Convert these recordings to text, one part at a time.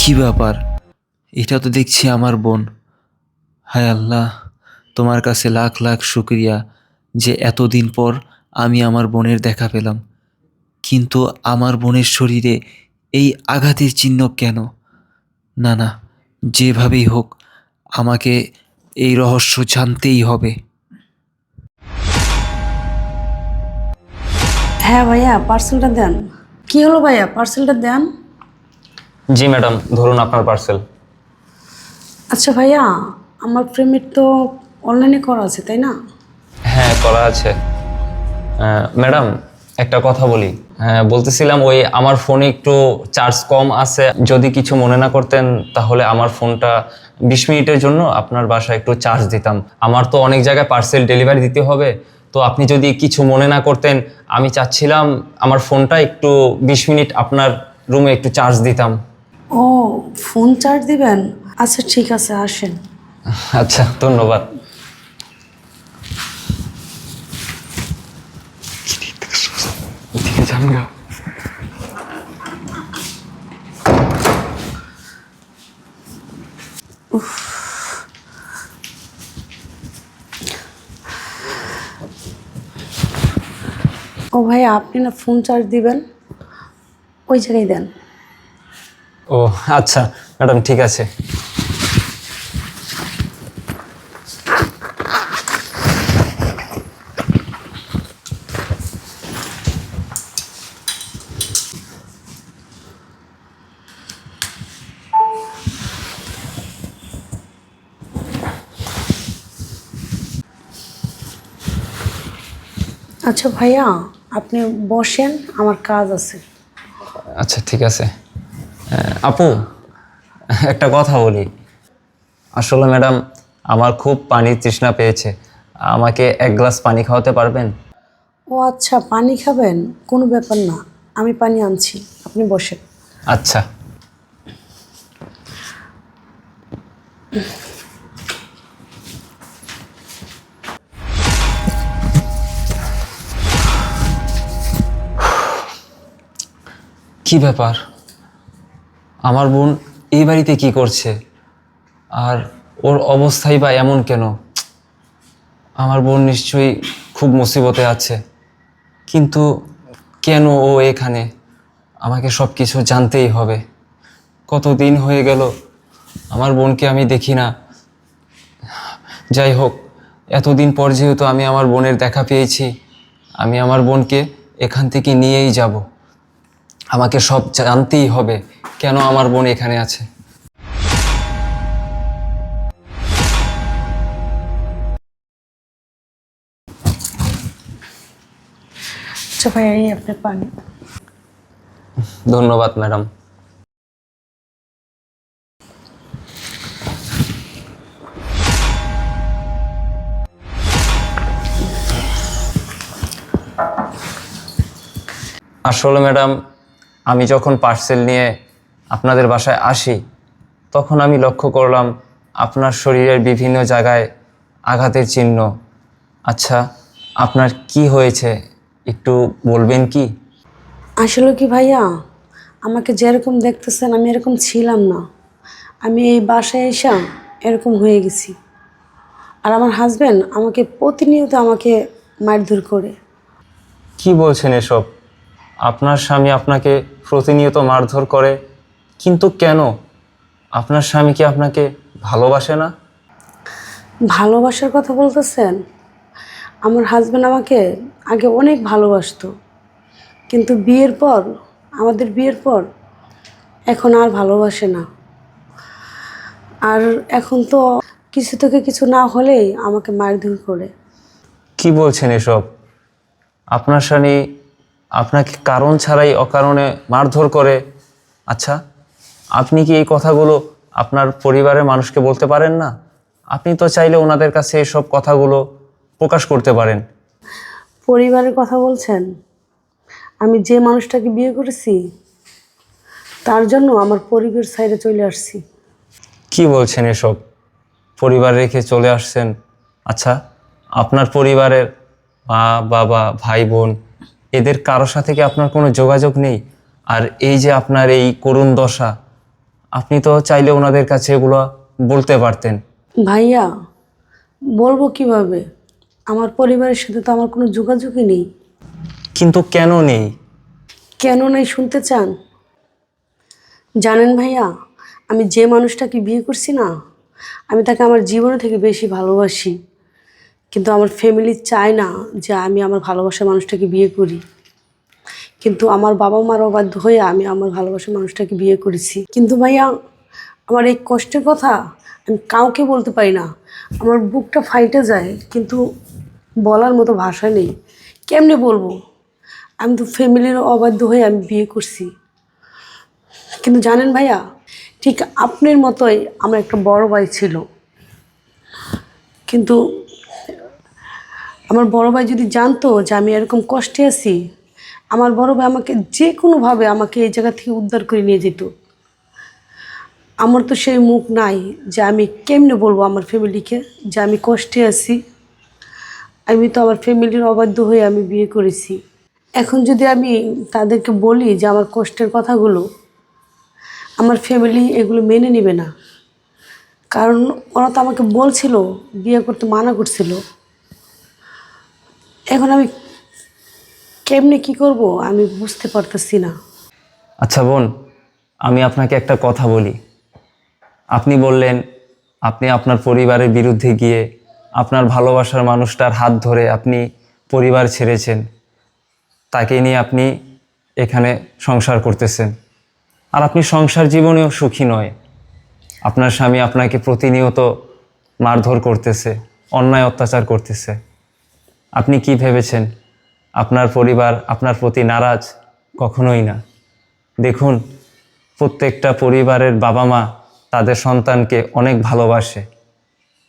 কি ব্যাপার? এটা তো দেখছি আমার বোন। হায় আল্লাহ, তোমার কাছে লাখ লাখ শুক্রিয়া যে এতদিন পর আমি আমার বোনের দেখা পেলাম। কিন্তু আমার বোনের শরীরে এই আঘাতের চিহ্ন কেন? না না, যেভাবেই হোক, আমাকে এই রহস্য জানতেই হবে। হ্যাঁ ভাইয়া পার্সেলটা দেন। কি হলো ভাইয়া? পার্সেলটা দেন? জি ম্যাডাম ধরুন আপনার পার্সেল আচ্ছা ভাইয়া আমার পেমেন্ট তো অনলাইনে করা আছে তাই না? হ্যাঁ করা আছে। ম্যাডাম একটা কথা বলি। হ্যাঁ বলতেছিলাম ওই আমার ফোনে একটু চার্জ কম আছে। যদি কিছু মনে না করতেন তাহলে আমার ফোনটা বিশ মিনিটের জন্য আপনার বাসায় একটু চার্জ দিতাম। আমার তো অনেক জায়গায় পার্সেল ডেলিভারি দিতে হবে। তো আপনি যদি কিছু মনে না করতেন আমি চাচ্ছিলাম আমার ফোনটা একটু বিশ মিনিট আপনার রুমে একটু চার্জ দিতাম। ও ফোন চার্জ দিবেন? আচ্ছা ঠিক আছে আসেন। আচ্ছা ধন্যবাদ। ও ভাই আপনি না ফোন চার্জ দিবেন? ওই জায়গায় দেন। ও আচ্ছা ম্যাডাম ঠিক আছে। আচ্ছা ভাইয়া আপনি বসেন আমার কাজ আছে। আচ্ছা ঠিক আছে। আপু একটা কথা বলি। আসলে ম্যাডাম আমার খুব পানির তৃষ্ণা পেয়েছে। আমাকে এক গ্লাস পানি খাওয়াতে পারবেন? ও আচ্ছা পানি খাবেন? কোনো ব্যাপার না। আমি পানি আনছি। আপনি বসেন। আচ্ছা। কি ব্যাপার? আমার বোন এই বাড়িতে কি করছে? আর ওর অবস্থাই বা এমন কেন? আমার বোন নিশ্চয়ই খুব মুসিবতে আছে। কিন্তু কেন ও এখানে? আমাকে সব কিছু জানতেই হবে। কতদিন হয়ে গেল? আমার বোনকে আমি দেখি না। যাই হোক, এতদিন পর যেহেতু আমি আমার বোনের দেখা পেয়েছি, আমি আমার বোনকে এখান থেকে নিয়েই যাব। আমাকে সব জানতেই হবে কেন আমার বোন এখানে আছে। আচ্ছা এই আপনার পানি। ধন্যবাদ ম্যাডাম। আসলে ম্যাডাম আমি যখন পার্সেল নিয়ে আপনাদের বাসায় আসি তখন আমি লক্ষ্য করলাম আপনার শরীরের বিভিন্ন জায়গায় আঘাতের চিহ্ন। আচ্ছা আপনার কি হয়েছে? একটু বলবেন কি? আসলে কি ভাইয়া? আমাকে যেরকম দেখতেছেন আমি এরকম ছিলাম না। আমি এই বাসায় এসে এরকম হয়ে গেছি। আর আমার হাজব্যান্ড আমাকে প্রতিনিয়ত আমাকে মারধর করে। কি বলছেন এসব? আপনার স্বামী আপনাকে প্রতিনিয়ত মারধর করে কিন্তু কেন? আপনার স্বামী কি আপনাকে ভালোবাসে না? ভালোবাসার কথা বলতেছেন? আমার হাজব্যান্ড আমাকে আগে অনেক ভালোবাসতো কিন্তু বিয়ের পর আমাদের বিয়ের পর এখন আর ভালোবাসে না। আর এখন তো কিছু থেকে কিছু না হলেই আমাকে মারধর করে। কি বলছেন এসব? আপনার স্বামী আপনাকে কারণ ছাড়াই অকারণে মারধর করে। আচ্ছা আপনি কি এই কথাগুলো আপনার পরিবারের মানুষকে বলতে পারেন না? আপনি তো চাইলে ওনাদের কাছে এসব কথাগুলো প্রকাশ করতে পারেন। পরিবারের কথা বলছেন? আমি যে মানুষটাকে বিয়ে করেছি তার জন্য আমার পরিবার সাইডে চলে আসছি। কি বলছেন এসব? পরিবার রেখে চলে আসছেন? আচ্ছা আপনার পরিবারের মা বাবা ভাই বোন এদের কারোর সাথে কি আপনার কোনো যোগাযোগ নেই? আর এই যে আপনার এই করুণ দশা আপনি তো চাইলে ওনাদের কাছে এগুলো বলতে পারতেন। ভাইয়া বলব কীভাবে? আমার পরিবারের সাথে তো আমার কোনো যোগাযোগই নেই। কিন্তু কেন নেই? কেন নেই শুনতে চান? জানেন ভাইয়া আমি যে মানুষটাকে বিয়ে করছি না আমি তাকে আমার জীবনে থেকে বেশি ভালোবাসি। কিন্তু আমার ফ্যামিলি চায় না যে আমি আমার ভালোবাসার মানুষটাকে বিয়ে করি। কিন্তু আমার বাবা মার অবাধ্য হয়ে আমি আমার ভালোবাসার মানুষটাকে বিয়ে করেছি। কিন্তু ভাইয়া, আমার এই কষ্টের কথা আমি কাউকে বলতে পারি না। আমার বুকটা ফাইটে যায়, কিন্তু বলার মতো ভাষা নেই। কেমনে বলব? আমি তো ফ্যামিলির অবাধ্য হয়ে আমি বিয়ে করছি। কিন্তু জানেন ভাইয়া, ঠিক আপনার মতোই আমার একটা বড় ভাই ছিল। কিন্তু আমার বড় ভাই যদি জানতো যে আমি এরকম কষ্টে আছি, আমার বড় ভাই আমাকে যে কোনোভাবে আমাকে এই জায়গা থেকে উদ্ধার করে নিয়ে যেত। আমার তো সেই মুখ নাই যে আমি কেমনে বলব আমার ফ্যামিলিকে যে আমি কষ্টে আছি। আমি তো আমার ফ্যামিলির অবাধ্য হয়ে আমি বিয়ে করেছি। এখন যদি আমি তাদেরকে বলি যে আমার কষ্টের কথাগুলো, আমার ফ্যামিলি এগুলো মেনে নেবে না। কারণ ওরা তো আমাকে বলছিল, বিয়ে করতে মানা করছিল। এখন আমি কেমনে কি করব আমি বুঝতে পারতেছি না। আচ্ছা বোন, আমি আপনাকে একটা কথা বলি। আপনি বললেন, আপনি আপনার পরিবারের বিরুদ্ধে গিয়ে আপনার ভালোবাসার মানুষটার হাত ধরে আপনি পরিবার ছেড়েছেন। তাকে নিয়ে আপনি এখানে সংসার করতেছেন। আর আপনি সংসার জীবনেও সুখী নয়। আপনার স্বামী আপনাকে প্রতিনিয়ত মারধর করতেছে, অন্যায় অত্যাচার করতেছে। আপনি কি ভেবেছেন? আপনার পরিবার আপনার প্রতি নারাজ? কখনোই না। দেখুন, প্রত্যেকটা পরিবারের বাবা মা তাদের সন্তানকে অনেক ভালোবাসে।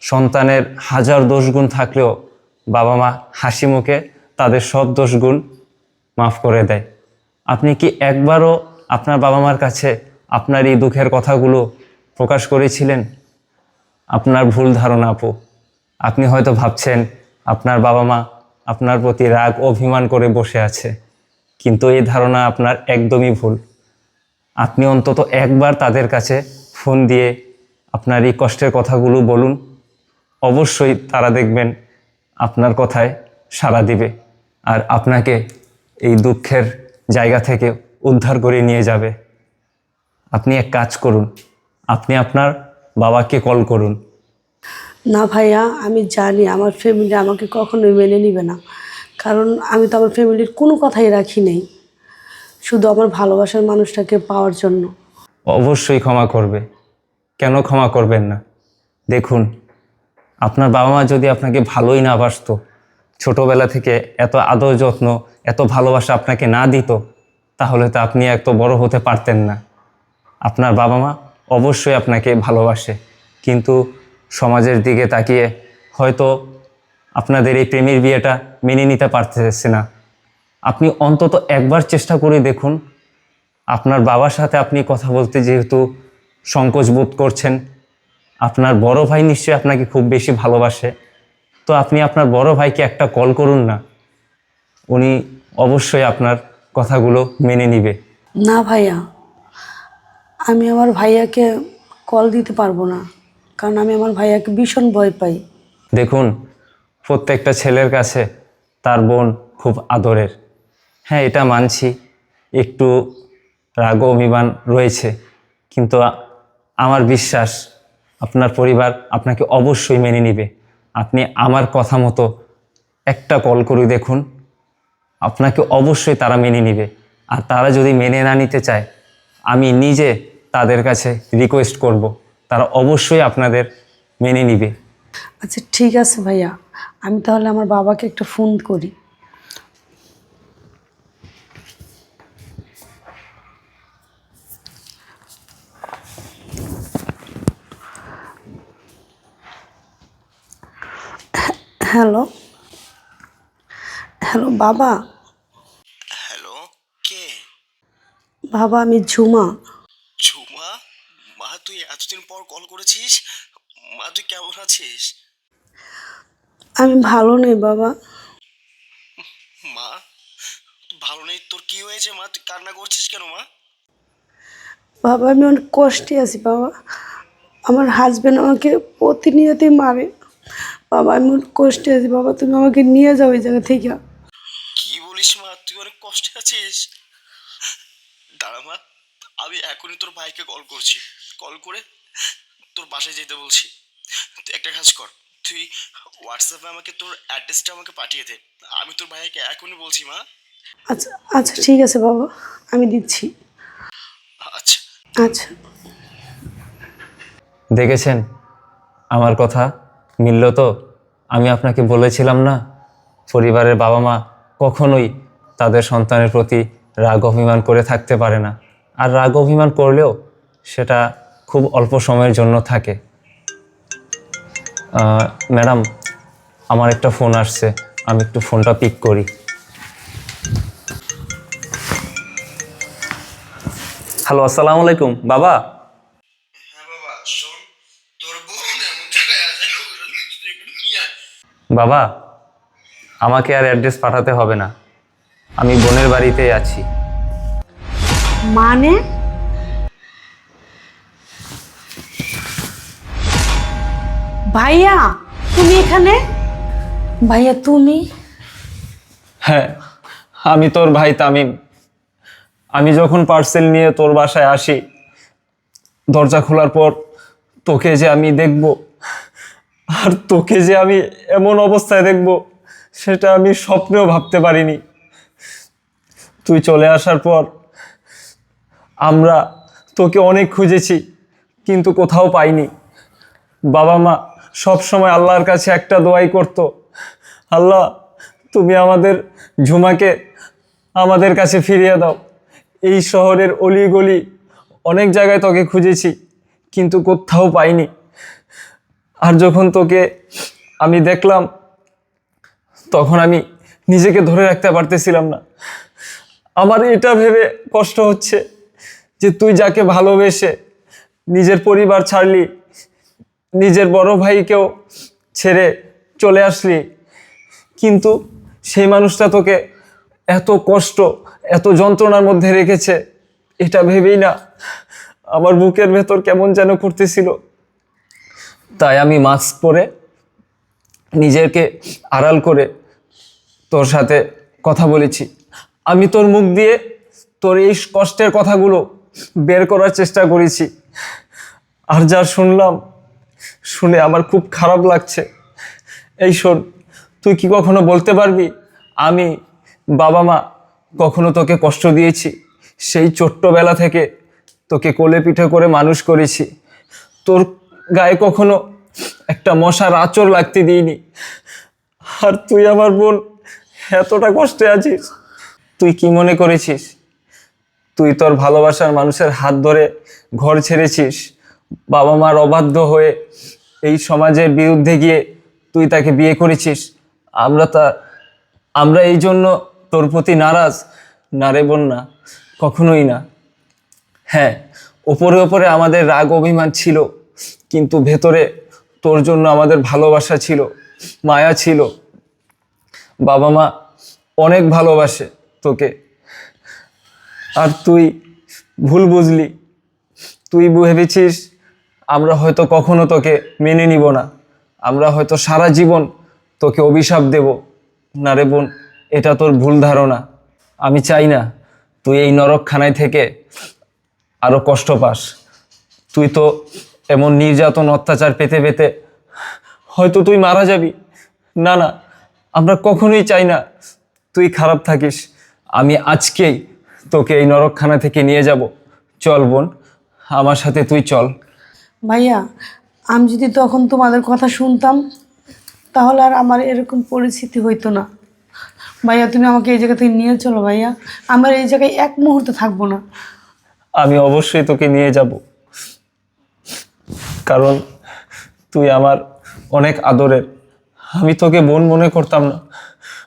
সন্তানের হাজার দোষগুণ থাকলেও বাবা মা হাসি মুখে তাদের সব দোষগুণ মাফ করে দেয়। আপনি কি একবারও আপনার বাবা মার কাছে আপনার এই দুঃখের কথাগুলো প্রকাশ করেছিলেন? আপনার ভুল ধারণা আপু। আপনি হয়তো ভাবছেন আপনার বাবা মা আপনার প্রতি রাগ, অভিমান করে বসে আছে। কিন্তু এই ধারণা আপনার একদমই ভুল। আপনি অন্তত একবার তাদের কাছে ফোন দিয়ে আপনার এই কষ্টের কথাগুলো বলুন। অবশ্যই তারা দেখবেন আপনার কথায় সাড়া দিবে আর আপনাকে এই দুঃখের জায়গা থেকে উদ্ধার করে নিয়ে যাবে। আপনি এক কাজ করুন। আপনি আপনার বাবাকে কল করুন। না ভাইয়া, আমি জানি আমার ফ্যামিলি আমাকে কখনোই মেনে নেবে না। কারণ আমি তো আমার ফ্যামিলির কোনো কথাই রাখি নেই। শুধু আমার ভালোবাসার মানুষটাকে পাওয়ার জন্য। অবশ্যই ক্ষমা করবে। কেন ক্ষমা করবেন না? দেখুন, আপনার বাবা মা যদি আপনাকে ভালোই না বাসতো, ছোটোবেলা থেকে এত আদর যত্ন, এত ভালোবাসা আপনাকে না দিত, তাহলে তো আপনি এত বড় হতে পারতেন না। আপনার বাবা মা অবশ্যই আপনাকে ভালোবাসে। কিন্তু সমাজের দিকে তাকিয়ে হয়তো আপনাদের এই প্রেমের বিয়েটা মেনে নিতে পারতেছে না। আপনি অন্তত একবার চেষ্টা করে দেখুন, আপনার বাবার সাথে আপনি কথা বলতে যেহেতু সংকোচ বোধ করছেন, আপনার বড় ভাই নিশ্চয়ই আপনাকে খুব বেশি ভালোবাসে। তো আপনি আপনার বড় ভাইকে একটা কল করুন না, উনি অবশ্যই আপনার কথাগুলো মেনে নিবে। না ভাইয়া, আমি আমার ভাইয়াকে কল দিতে পারব না। কারণ আমি আমার ভাইয়াকে ভীষণ ভয় পাই। দেখুন, প্রত্যেকটা ছেলের কাছে তার বোন খুব আদরের। হ্যাঁ এটা মানছি, একটু রাগ অভিমান রয়েছে, কিন্তু আমার বিশ্বাস, আপনার পরিবার আপনাকে অবশ্যই মেনে নিবে। আপনি আমার কথা মতো একটা কল করে দেখুন, আপনাকে অবশ্যই তারা মেনে নিবে। আর তারা যদি মেনে না নিতে চায়, আমি নিজে তাদের কাছে রিকোয়েস্ট করব। তারা অবশ্যই আপনাদের মেনে নিবে। আচ্ছা ঠিক আছে ভাইয়া। আমি তাহলে আমার বাবাকে একটা ফোন করি। হ্যালো। হ্যালো বাবা। হ্যালো কে? বাবা আমি ঝুমা। পর কল করেছিস? মা তুই কেমন আছিস? আমি ভালো নেই বাবা। মা তুই ভালো নেই? তোর কি হয়েছে মা? তুই কান্না করছিস কেন মা? বাবা আমি অনেক কষ্টে আছি বাবা। আমার হাজব্যান্ড আমাকে প্রতিনিয়তই মারে। বাবা আমি অনেক কষ্টে আছি বাবা। তুমি আমাকে নিয়ে যাও ওই জায়গা থেকে। কি বলিস মা? তুই অনেক কষ্টে আছিস। দাঁড়া মা। আমি এখনই তোর ভাইকে কল করছি। কল করে তোর বাসায় যেতে বলছি। তুই একটা কাজ কর তুই হোয়াটসঅ্যাপে আমাকে তোর অ্যাড্রেসটা আমাকে পাঠিয়ে দে। আমি তোর ভাইকে এখনই বলছি মা। আচ্ছা আচ্ছা ঠিক আছে বাবা আমি দিচ্ছি। আচ্ছা। আচ্ছা। দেখেছেন? আমার কথা মিলল তো? আমি আপনাকে বলেছিলাম না? পরিবারের বাবা মা কখনোই তাদের সন্তানের প্রতি রাগ অভিমান করে থাকতে পারে না। আর রাগ অভিমান করলেও সেটা খুব অল্প সময়ের জন্য থাকে। ম্যাডাম আমার একটা ফোন আসছে। আমি একটু ফোনটা পিক করি। হ্যালো আসসালামু আলাইকুম। বাবা। হ্যাঁ বাবা শোন তোর বোন এমন জায়গায় আছে নিয়ে আয়। বাবা আমাকে আর অ্যাড্রেস পাঠাতে হবে না। আমি বোনের বাড়িতেই আছি। মানে? ভাইয়া তুমি এখানে? ভাইয়া তুমি? হ্যাঁ আমি তোর ভাই তামিম। আমি যখন পার্সেল নিয়ে তোর বাসায় আসি দরজা খোলার পর তোকে যে আমি দেখব আর তোকে যে আমি এমন অবস্থায় দেখব সেটা আমি স্বপ্নেও ভাবতে পারিনি। তুই চলে আসার পর আমরা তোকে অনেক খুঁজেছি কিন্তু কোথাও পাইনি। বাবা মা সব সময় আল্লাহর কাছে একটা দোয়াই করত, আল্লাহ, তুমি আমাদের ঝুমাকে আমাদের কাছে ফিরিয়ে দাও। এই শহরের অলিগলি অনেক জায়গায় তোকে খুঁজেছি, কিন্তু কোথাও পাইনি। আর যখন তোকে আমি দেখলাম, তখন আমি নিজেকে ধরে রাখতে পারতেছিলাম না। আমার এটা ভেবে কষ্ট হচ্ছে যে তুই যাকে ভালোবেসে নিজের পরিবার ছাড়লি নিজের বড় ভাইকেও ছেড়ে চলে আসলি। কিন্তু সেই মানুষটা তোকে এত কষ্ট, এত যন্ত্রণার মধ্যে রেখেছে, এটা ভেবেই না আমার বুকের ভেতর কেমন যেন করতেছিল তাই আমি মাস্ক পরে নিজেকে আড়াল করে তোর সাথে কথা বলেছি। আমি তোর মুখ দিয়ে তোর এই কষ্টের কথাগুলো বের করার চেষ্টা করেছি। আর যা শুনলাম শুনে আমার খুব খারাপ লাগছে। এই শোন, তুই কি কখনো বলতে পারবি, আমি বাবা মা কখনো তোকে কষ্ট দিয়েছি, সেই ছোট্টবেলা থেকে তোকে কোলে পিঠে করে মানুষ করেছি। তোর গায়ে কখনো একটা মশার আচর লাগতে দিইনি। আর তুই আমার বোন, এতটা কষ্টে আছিস। তুই কি মনে করেছিস, তুই তোর ভালোবাসার মানুষের হাত ধরে ঘর ছেড়েছিস বাবা মার অবাধ্য হয়ে এই সমাজের বিরুদ্ধে গিয়ে তুই তাকে বিয়ে করেছিস। আমরা তা, আমরা এই জন্য তোর প্রতি নারাজ। না রে না কখনোই না। হ্যাঁ ওপরে ওপরে আমাদের রাগ অভিমান ছিল, কিন্তু ভেতরে তোর জন্য আমাদের ভালোবাসা ছিল, মায়া ছিল। বাবা মা অনেক ভালোবাসে তোকে। আর তুই ভুল বুঝলি। তুই ভেবেছিস আমরা হয়তো কখনো তোকে মেনে নিব না। আমরা হয়তো সারা জীবন তোকে অভিশাপ দেব। না রে বোন, এটা তোর ভুল ধারণা। আমি চাই না তুই এই নরকখানায় থেকে আরও কষ্ট পাস। তুই তো এমন নির্যাতন, অত্যাচার পেতে পেতে হয়তো তুই মারা যাবি। না না, আমরা কখনোই চাই না তুই খারাপ থাকিস। আমি আজকেই তোকে এই নরকখানা থেকে নিয়ে যাব। চল বোন, আমার সাথে তুই চল। ভাইয়া, আমি যদি তখন তোমাদের কথা শুনতাম, তাহলে আর আমার এরকম পরিস্থিতি হইতো না। ভাইয়া, তুমি আমাকে এই জায়গা থেকে নিয়ে চলো ভাইয়া। আমার এই জায়গায় এক মুহূর্ত থাকব না। আমি অবশ্যই তোকে নিয়ে যাব। কারণ তুই আমার অনেক আদরের। আমি তোকে বোন মনে করতাম না।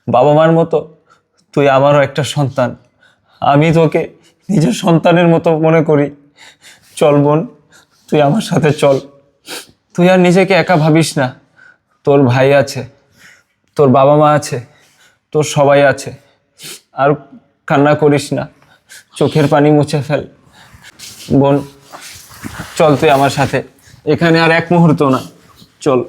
বাবা মার মতো তুই আমারও একটা সন্তান। আমি তোকে নিজের সন্তানের মতো মনে করি। চল বোন। তুই আমার সাথে চল। তুই আর নিজেকে একা ভাবিস না। তোর ভাই আছে, তোর বাবা মা আছে, তোর সবাই আছে। আর কান্না করিস না। চোখের পানি মুছে ফেল। বোন, চল তুই আমার সাথে। এখানে আর এক মুহূর্ত না। চল।